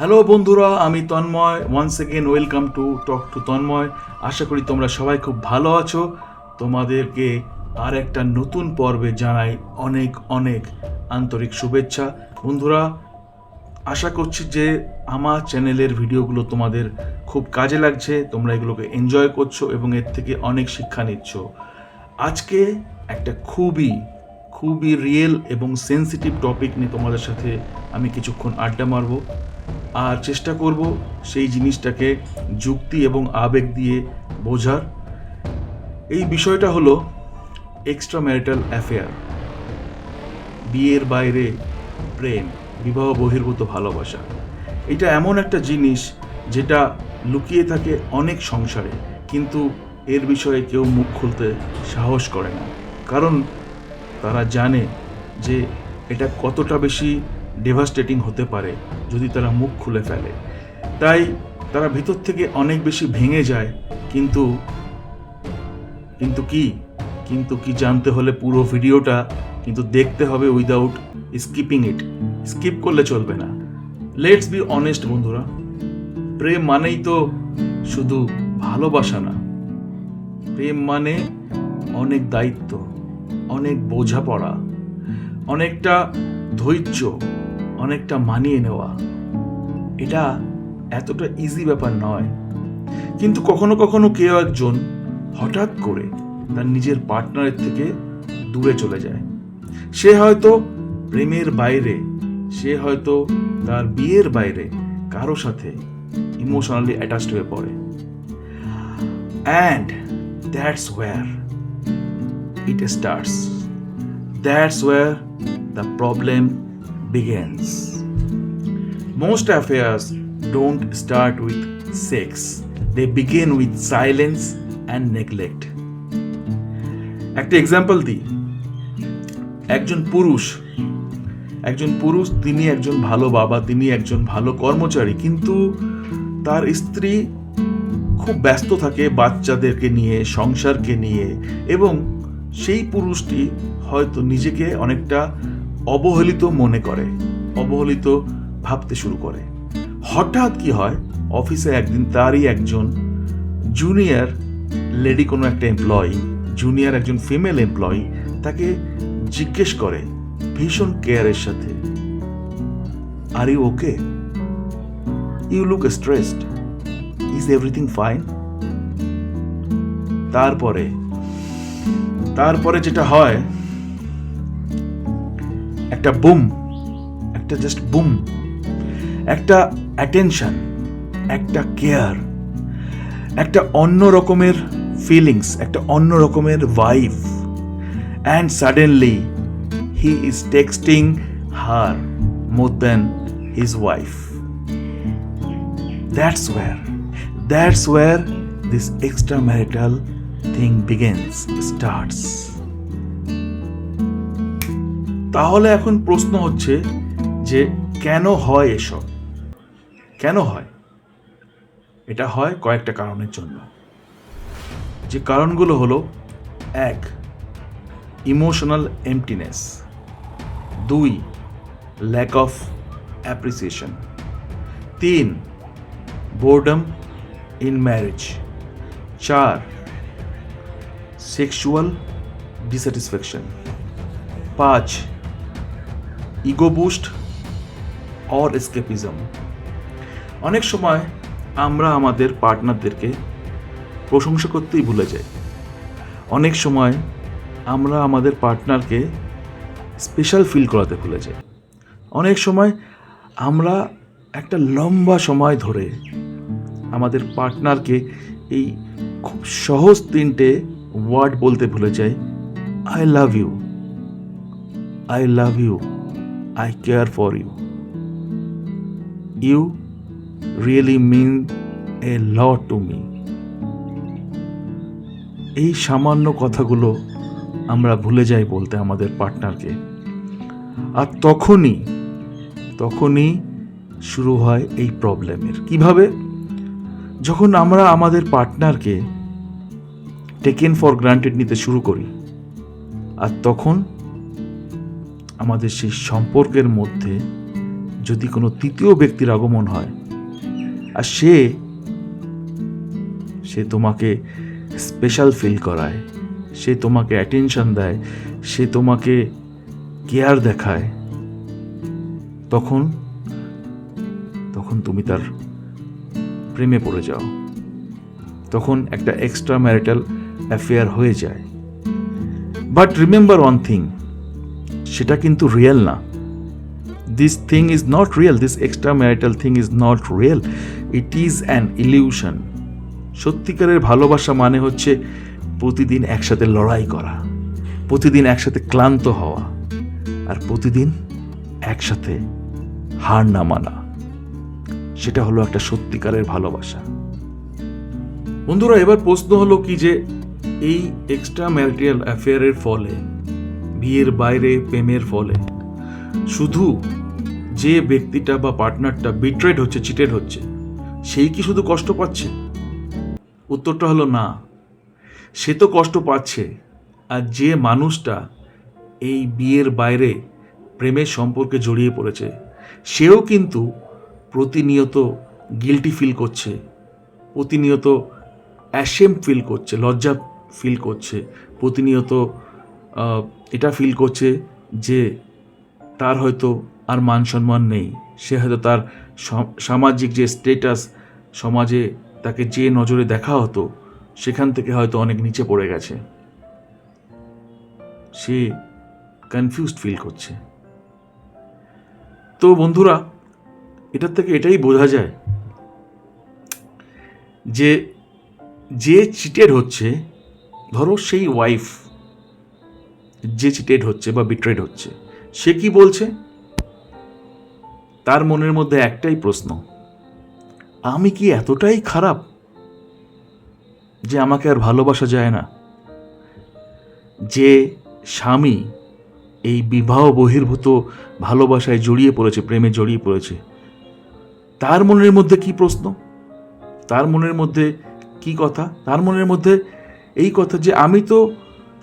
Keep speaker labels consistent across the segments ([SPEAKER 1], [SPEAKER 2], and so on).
[SPEAKER 1] Hello বন্ধুরা, আমি Tanmoy. Once again welcome to talk to Tanmoy আশা করি তোমরা সবাই খুব ভালো আছো। তোমাদেরকে আর একটা নতুন পর্বে জানাই অনেক অনেক আন্তরিক শুভেচ্ছা। বন্ধুরা, আশা করছি যে আমার চ্যানেলের ভিডিওগুলো তোমাদের খুব কাজে লাগছে, তোমরা এগুলোকে এনজয় করছ এবং এর থেকে অনেক শিক্ষা নিচ্ছ। আজকে একটা খুবই খুবই রিয়েল এবং সেন্সিটিভ টপিক নিয়ে তোমাদের সাথে আমি কিছুক্ষণ আড্ডা মারবো। আর চেষ্টা করব সেই জিনিসটাকে যুক্তি এবং আবেগ দিয়ে বোঝার। এই বিষয়টা হলো এক্সট্রা ম্যারিটাল অ্যাফেয়ার বিয়ের বাইরে প্রেম, বিবাহ বহির্ভূত ভালোবাসা। এটা এমন একটা জিনিস যেটা লুকিয়ে থাকে অনেক সংসারে, কিন্তু এর বিষয়ে কেউ মুখ খুলতে সাহস করে না। কারণ তারা জানে যে এটা কতটা বেশি ডেভাস্টেটিং হতে পারে যদি তারা মুখ খুলে ফেলে। তাই তারা ভিতর থেকে অনেক বেশি ভেঙে যায়, কিন্তু কিন্তু কি? কিন্তু কি জানতে হলে পুরো ভিডিওটা কিন্তু দেখতে হবে উইদাউট স্কিপিং ইট স্কিপ করলে চলবে না। লেটস বি অনেস্ট বন্ধুরা। প্রেম মানেই তো শুধু ভালোবাসা না। প্রেম মানে অনেক দায়িত্ব, অনেক বোঝাপড়া, অনেকটা ধৈর্য অনেকটা মানিয়ে নেওয়া। এটা এতটা ইজি ব্যাপার নয়। কিন্তু কখনো কখনো কেউ একজন হঠাৎ করে তার নিজের পার্টনারের থেকে দূরে চলে যায়। সে হয়তো প্রেমের বাইরে, সে হয়তো তার বিয়ের বাইরে কারও সাথে ইমোশনালি অ্যাটাচড হয়ে পড়ে। And that's where it starts. That's where the problem begins. Most affairs don't start with sex, they begin with silence and neglect. একটা এক্সাম্পল দিই একজন পুরুষ একজন পুরুষ তিনি একজন ভালো বাবা তিনি একজন ভালো কর্মচারী কিন্তু তার স্ত্রী খুব ব্যস্ত থাকে বাচ্চাদেরকে নিয়ে সংসারকে নিয়ে এবং সেই পুরুষটি হয়তো নিজেকে অনেকটা অবহেলিত মনে করে, অবহেলিত ভাবতে শুরু করে। হঠাৎ কি হয়, অফিসে একদিন তারই একজন জুনিয়র লেডি কোনো একটা এমপ্লয়ি জুনিয়র একজন ফিমেল এমপ্লয়ি তাকে জিজ্ঞেস করে, ভীষণ কেয়ারের সাথে? Are you okay you look stressed is everything fine তারপরে তারপরে যেটা হয় একটা বুম, একটা জাস্ট বুম, একটা অ্যাটেনশন একটা কেয়ার একটা অন্য রকমের ফিলিংস একটা অন্য রকমের vibe and suddenly he is texting her more than his wife that's where that's where this extra marital thing begins starts তাহলে এখন প্রশ্ন হচ্ছে যে কেন হয় এসব? কেন হয়? এটা হয় কয়েকটা কারণের জন্য। যে কারণগুলো হলো, এক ইমোশনাল এমটিনেস দুই ল্যাক অফ অ্যাপ্রিসিয়েশন তিন বোর্ডম ইন ম্যারেজ চার সেক্সুয়াল ডিস্যাটিসফ্যাকশন পাঁচ ইগো বুস্ট অর এসকেপিজম। অনেক সময় আমরা আমাদের পার্টনারদেরকে প্রশংসা করতেই ভুলে যাই। অনেক সময় আমরা আমাদের পার্টনারকে স্পেশাল ফিল করাতে ভুলে যাই। অনেক সময় আমরা একটা লম্বা সময় ধরে আমাদের পার্টনারকে এই খুব সহজ তিনটে ওয়ার্ড বলতে ভুলে যাই I love you I love you I care for you you really mean a lot to me এই সামান্য কথাগুলো আমরা ভুলে যাই বলতে আমাদের পার্টনারকে। আর তখনই তখনই শুরু হয় এই প্রবলেমের। কীভাবে? যখন আমরা আমাদের পার্টনারকে টেকেন ফর গ্রান্টেড নিতে শুরু করি, আর তখন আমাদের সেই সম্পর্কের মধ্যে যদি কোনো তৃতীয় ব্যক্তির আগমন হয়, আর সে সে তোমাকে স্পেশাল ফিল করায়, সে তোমাকে অ্যাটেনশন দেয়, সে তোমাকে কেয়ার দেখায়, তখন তখন তুমি তার প্রেমে পড়ে যাও। তখন একটা এক্সট্রা ম্যারিটাল অ্যাফেয়ার হয়ে যায়। বাট রিমেম্বার ওয়ান থিং সেটা কিন্তু রিয়েল না। This thing is not real this extramarital thing is not real it is an illusion সত্যিকারের ভালোবাসা মানে হচ্ছে প্রতিদিন একসাথে লড়াই করা, প্রতিদিন একসাথে ক্লান্ত হওয়া, আর প্রতিদিন একসাথে হার না মানা। সেটা হলো একটা সত্যিকারের ভালোবাসা। বন্ধুরা, এবার প্রশ্ন হলো কি যে এই এক্সট্রা ম্যারিটাল অ্যাফেয়ারের ফলে বিয়ের বাইরে প্রেমের ফলে। শুধু যে ব্যক্তিটা বা পার্টনারটা বিট্রেড হচ্ছে চিটেড হচ্ছে, সেই কি শুধু কষ্ট পাচ্ছে? উত্তরটা হলো না। সে তো কষ্ট পাচ্ছে। আর যে মানুষটা এই বিয়ের বাইরে প্রেমের সম্পর্কে জড়িয়ে পড়েছে, সেও কিন্তু প্রতিনিয়ত গিলটি ফিল করছে, প্রতিনিয়ত অ্যাশেম ফিল করছে, লজ্জা ফিল করছে, প্রতিনিয়ত এটা ফিল করছে যে তার হয়তো আর মান সম্মান নেই। সে হয়তো তার সামাজিক যে স্টেটাস সমাজে তাকে যে নজরে দেখা হতো, সেখান থেকে হয়তো অনেক নিচে পড়ে গেছে। সে কনফিউজড ফিল করছে। তো বন্ধুরা, এটার থেকে এটাই বোঝা যায় যে যে চিটেড হচ্ছে, ধরো সেই ওয়াইফ যে চিটেড হচ্ছে বা বিট্রেড হচ্ছে, সে কি বলছে? তার মনের মধ্যে একটাই প্রশ্ন, আমি কি এতটাই খারাপ যে আমাকে আর ভালোবাসা যায় না? যে স্বামী এই বিবাহ বহির্ভূত ভালোবাসায় জড়িয়ে পড়েছে, প্রেমে জড়িয়ে পড়েছে, তার মনের মধ্যে কি প্রশ্ন? তার মনের মধ্যে কি কথা? তার মনের মধ্যে এই কথা যে, আমি তো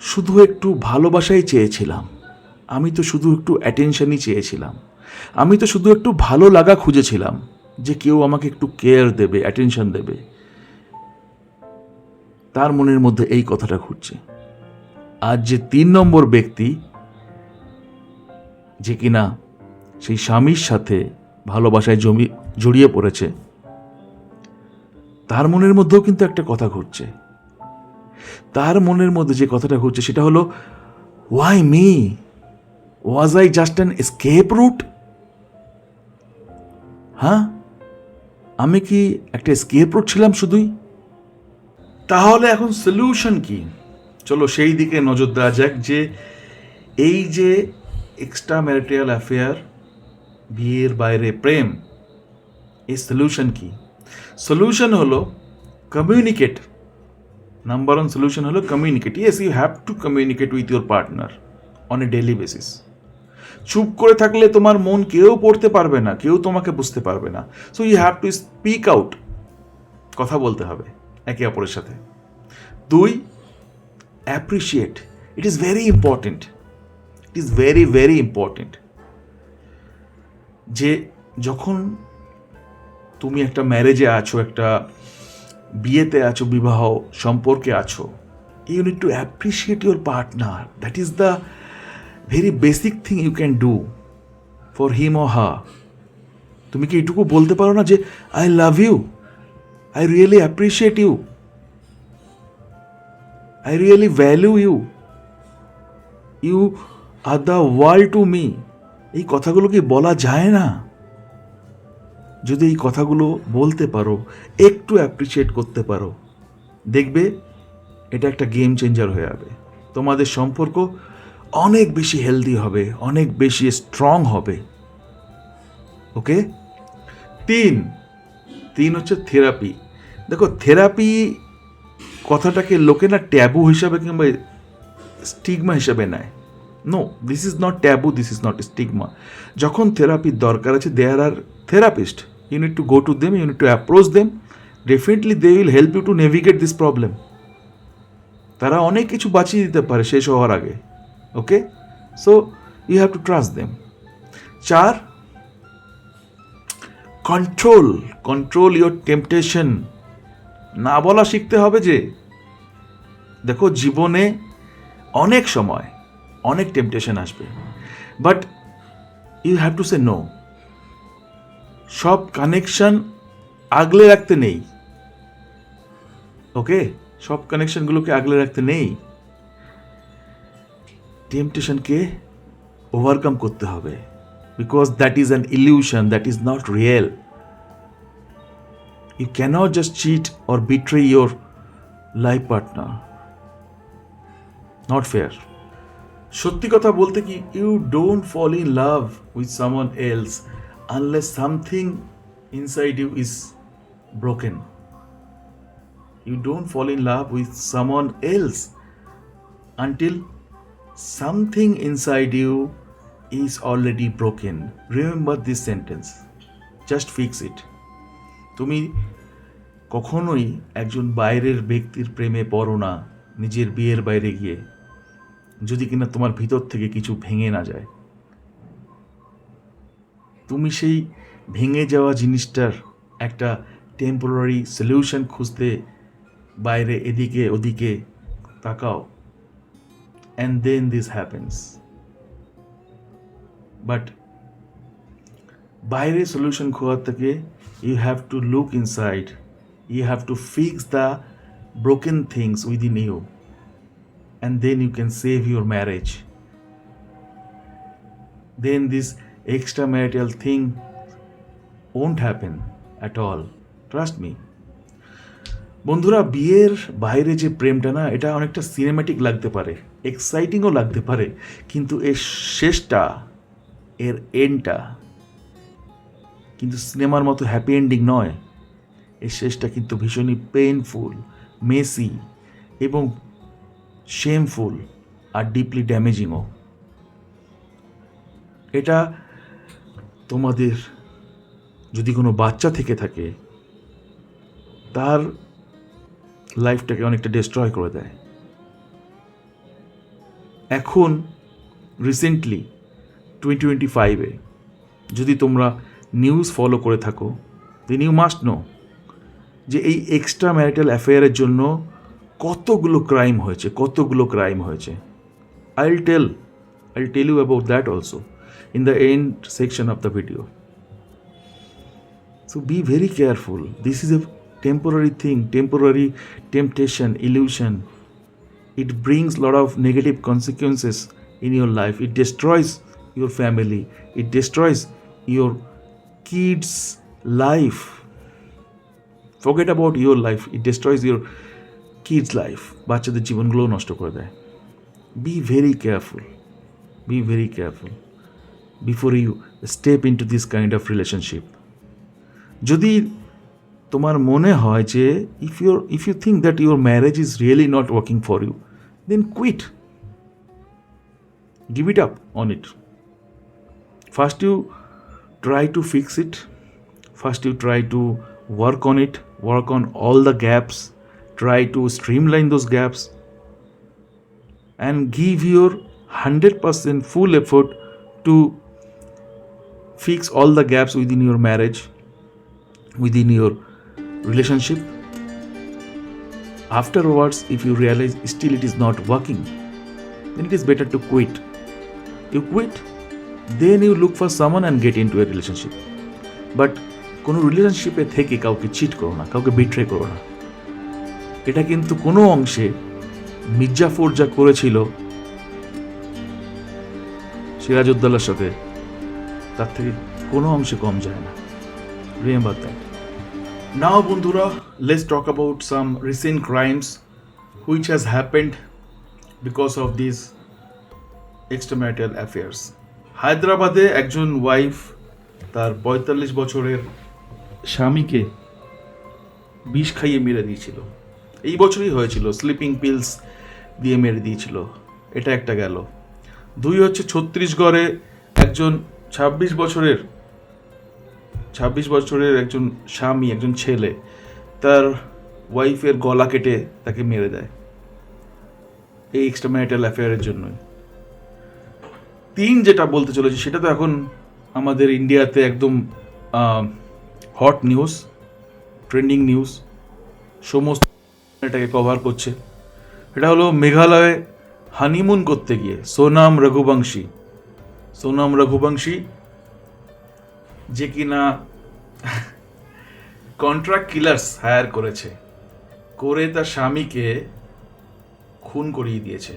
[SPEAKER 1] শুধু একটু ভালোবাসাই চেয়েছিলাম। আমি তো শুধু একটু অ্যাটেনশনই চেয়েছিলাম। আমি তো শুধু একটু ভালো লাগা খুঁজেছিলাম যে কেউ আমাকে একটু কেয়ার দেবে অ্যাটেনশন দেবে। তার মনের মধ্যে এই কথাটা ঘুরছে। আর যে তিন নম্বর ব্যক্তি যে কিনা সেই স্বামীর সাথে ভালোবাসায় জমি, জড়িয়ে পড়েছে, তার মনের মধ্যেও কিন্তু একটা কথা ঘুরছে। তার মনের মধ্যে যে কথাটা ঘুরছে সেটা হলো why me was I just an escape route হ্যাঁ? আমি কি একটা স্কেপ রুট ছিলাম শুধুই? তাহলে এখন সলিউশন কি? চলো সেই দিকে নজর দেওয়া যাক যে এই যে এক্সট্রা ম্যারিটাল অ্যাফেয়ার বিয়ের বাইরে প্রেম এই সলিউশন কি? সলিউশন হলো কমিউনিকেট নাম্বার ওয়ান সলিউশন হলো communicate yes you have to communicate with your partner on a daily basis চুপ করে থাকলে তোমার মন কেউ পড়তে পারবে না, কেউ তোমাকে বুঝতে পারবে না। So you have to speak out কথা বলতে হবে একে অপরের সাথে। দুই appreciate it is very important it is very very important যে যখন তুমি একটা ম্যারেজে আছো, একটা বিয়েতে আছো, বিবাহ সম্পর্কে আছো you need to appreciate your partner that is the very basic thing you can do for him or her তুমি কি এটুকু বলতে পারো না যে I love you I really appreciate you I really value you you are the world to me এই কথাগুলো কি বলা যায় না? যদি এই কথাগুলো বলতে পারো, একটু অ্যাপ্রিসিয়েট করতে পারো। দেখবে, এটা একটা গেম চেঞ্জার হয়ে যাবে। তোমাদের সম্পর্ক অনেক বেশি হেলদি হবে, অনেক বেশি স্ট্রং হবে। ওকে তিন তিন হচ্ছে থেরাপি দেখো থেরাপি কথাটাকে লোকে না ট্যাবু হিসাবে কিংবা স্টিগমা হিসাবে নেয়। No this is not taboo this is not stigma যখন থেরাপির দরকার আছে there are therapist you need to go to them you need to approach them definitely they will help you to navigate this problem তারা অনেক কিছু বাঁচিয়ে দিতে পারে শেষ হওয়ার আগে okay so you have to trust them চার কন্ট্রোল কন্ট্রোল ইয়োর টেম্পটেশন না বলা শিখতে হবে যে, দেখো জীবনে অনেক সময় অনেক টেম্পটেশন আসবে but you have to say no সব কানেকশন আগলে রাখতে নেই। ওকে সব কানেকশনগুলোকে আগলে রাখতে নেই। টেম্পটেশনকে ওভারকাম করতে হবে। Because that is an illusion that is not real you can't just cheat or betray your life partner not fair সত্যি কথা বলতে কি you don't fall in love with someone else unless something inside you is broken you don't fall in love with someone else until something inside you is already broken. Remember this sentence. Just fix it. তুমি কখনোই একজন বাইরের ব্যক্তির প্রেমে পড়ো না নিজের বিয়ের বাইরে গিয়ে যদি কিনা তোমার ভিতর থেকে কিছু ভেঙে না যায় তুমি সেই ভেঙে যাওয়া জিনিসটার একটা টেম্পোরারি সলিউশন খুঁজতে বাইরে এদিকে ওদিকে তাকাও। And then this happens but বাইরে সলিউশন খোঁজার থেকে you have to look inside you have to fix the broken things within you and then you can save your marriage then this extramarital thing won't happen at all. Trust me. বন্ধুরা, বিয়ের বাইরে যে প্রেমটা না, এটা অনেকটা cinematic লাগতে পারে এক্সাইটিংও লাগতে পারে, কিন্তু এর শেষটা, এর এন্ডটা কিন্তু সিনেমার মতো হ্যাপি এন্ডিং নয়। এর শেষটা কিন্তু ভীষণই পেইনফুল মেসি এবং শেমফুল আর ডিপলি ড্যামেজিংও এটা তোমাদের যদি কোনো বাচ্চা থেকে থাকে, তার লাইফটাকে অনেকটা ডিস্ট্রয় করে দেয়। এখন রিসেন্টলি টোয়েন্টি টোয়েন্টি ফাইভে যদি তোমরা নিউজ ফলো করে থাকো দেন ইউ মাস্ট নো যে এই এক্সট্রা ম্যারিটাল অ্যাফেয়ারের জন্য কতগুলো ক্রাইম হয়েছে, কতগুলো ক্রাইম হয়েছে। I will tell I will tell you about that also in the end section of the video. So be very careful. This is a temporary thing, temporary temptation, illusion. It brings a lot of negative consequences in your life. It destroys your family. It destroys your kids' life. Forget about your life. It destroys your kids' life. বাচ্চাদের জীবনগুলো নষ্ট করে দেয় be very careful be very careful Before you step into this kind of relationship যদি তোমার মনে হয় যে if your if you think that your marriage is really not working for you then quit give it up on it first you try to fix it first you try to work on it work on all the gaps try to streamline those gaps and give your 100% full effort to fix all the gaps within your marriage within your relationship afterwards if you realize still it is not working then it is better to quit you quit then you look for someone and get into a relationship but কোনো রিলেশনশিপে থেকে কাউকে cheat করো না কাউকে betray করো না এটা কিন্তু কোনো অংশে মির্জাফর যা করেছিল সিরাজউদ্দৌলার সাথে তার থেকে কোনো অংশে কম যায় না। রিমেম্বার দ্যাট নাও বন্ধুরা let's talk about some recent crimes which has happened because of this extramarital affairs হায়দ্রাবাদে একজন ওয়াইফ তার পঁয়তাল্লিশ বছরের স্বামীকে বিষ খাইয়ে মেরে দিয়েছিল। এই বছরই হয়েছিল স্লিপিং পিলস দিয়ে মেরে দিয়েছিল। এটা একটা গেল। দুই হচ্ছে ছত্তিশগড়ে একজন ছাব্বিশ বছরের ছাব্বিশ বছরের একজন স্বামী, একজন ছেলে, তার ওয়াইফের গলা কেটে তাকে মেরে দেয়। এই এক্সট্রা ম্যারিটাল অ্যাফেয়ারের জন্যই। তিন যেটা বলতে চলেছি, সেটা তো এখন আমাদের ইন্ডিয়াতে একদম হট নিউজ ট্রেন্ডিং নিউজ সমস্ত এটাকে কভার করছে। এটা হলো মেঘালয়ে হানিমুন করতে গিয়ে, সোনাম রঘুবংশী। সোনাম রঘুবংশী। যে কিনা কন্ট্রাক্ট কিলার্স হায়ার করেছে, করে তার স্বামীকে খুন করিয়ে দিয়েছে।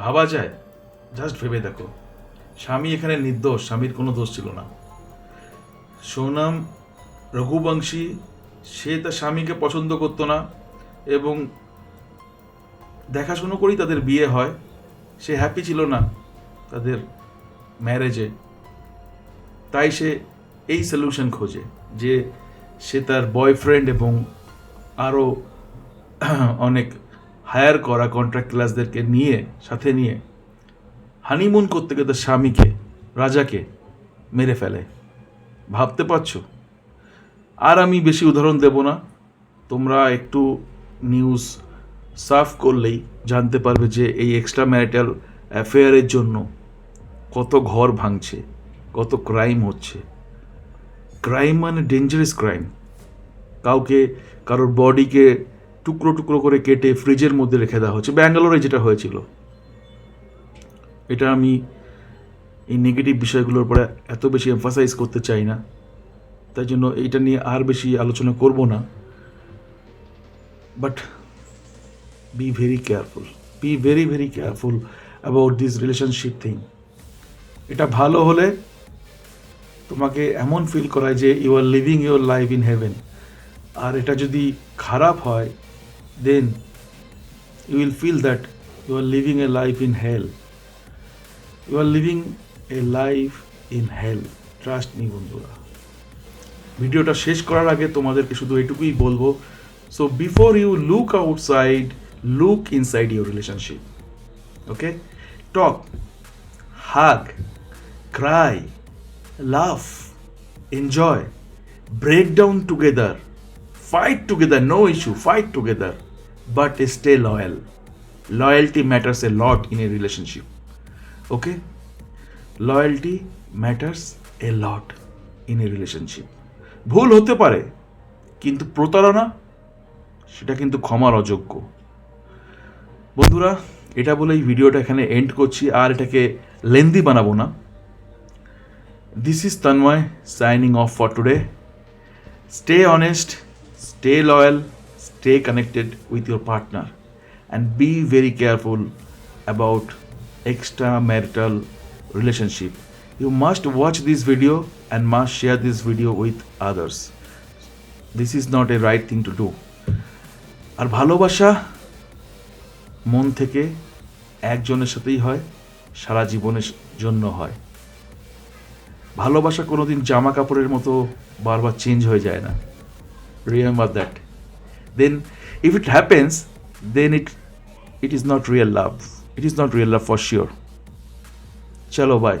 [SPEAKER 1] ভাবা যায় জাস্ট ভেবে দেখো। স্বামী এখানে নির্দোষ, স্বামীর কোনো দোষ ছিল না। সোনাম রঘুবংশী, সে তার স্বামীকে পছন্দ করতো না এবং দেখাশুনো করেই তাদের বিয়ে হয়, সে হ্যাপি ছিল না। তাদের ম্যারেজে তাই সে এই সলিউশন খোঁজে যে সে তার বয়ফ্রেন্ড এবং আরও অনেক হায়ার করা কন্ট্রাক্ট ক্লাসদেরকে নিয়ে, সাথে নিয়ে হানিমুন করতে গিয়ে তার স্বামীকে, রাজাকে মেরে ফেলে। ভাবতে পারছ? আর আমি বেশি উদাহরণ দেব না। তোমরা একটু নিউজ সার্ভ করলেই জানতে পারবে যে এই এক্সট্রা ম্যারিটাল অ্যাফেয়ারের জন্য কত ঘর ভাঙছে, কত ক্রাইম হচ্ছে। ক্রাইম মানে ডেঞ্জারাস ক্রাইম কাউকে, কারোর বডিকে টুকরো টুকরো করে কেটে ফ্রিজের মধ্যে রেখে দেওয়া হচ্ছে। ব্যাঙ্গালোরে যেটা হয়েছিল, এটা আমি এই নেগেটিভ বিষয়গুলোর উপরে এত বেশি এমফাসাইজ করতে চাই না। তাই জন্য এইটা নিয়ে আর বেশি আলোচনা করব না। But be very careful be very very careful about this relationship thing এটা ভালো হলে তোমাকে এমন ফিল করায় যে you are living your life in heaven আর এটা যদি খারাপ হয় then you will feel that you are living a life in hell you are living a life in hell trust me বন্ধুরা। ভিডিওটা শেষ করার আগে তোমাদেরকে শুধু এটুকুই বলব। So before you look outside look inside your relationship okay talk hug cry love enjoy break down together, fight together, no issue, fight together, but stay loyal. Loyalty matters a lot in a relationship. Okay? Loyalty matters a lot in a relationship. ভুল হতে পারে কিন্তু প্রতারণা সেটা কিন্তু ক্ষমার অযোগ্য বন্ধুরা এটা বলেই ভিডিওটা এখানে এন্ড করছি, আর এটাকে লেন্দি বানাবো না। This is Tanmay signing off for today stay honest stay loyal stay connected with your partner and be very careful about extramarital relationship you must watch this video and must share this video with others this is not a right thing to do আর ভালোবাসা মন থেকে একজনের সাথেই হয়, সারা জীবনের জন্য হয়। ভালোবাসা কোনোদিন জামা কাপড়ের মতো বারবার চেঞ্জ হয়ে যায় না। Remember that then if it happens then it it is not real love it is not real love for sure চলো বাই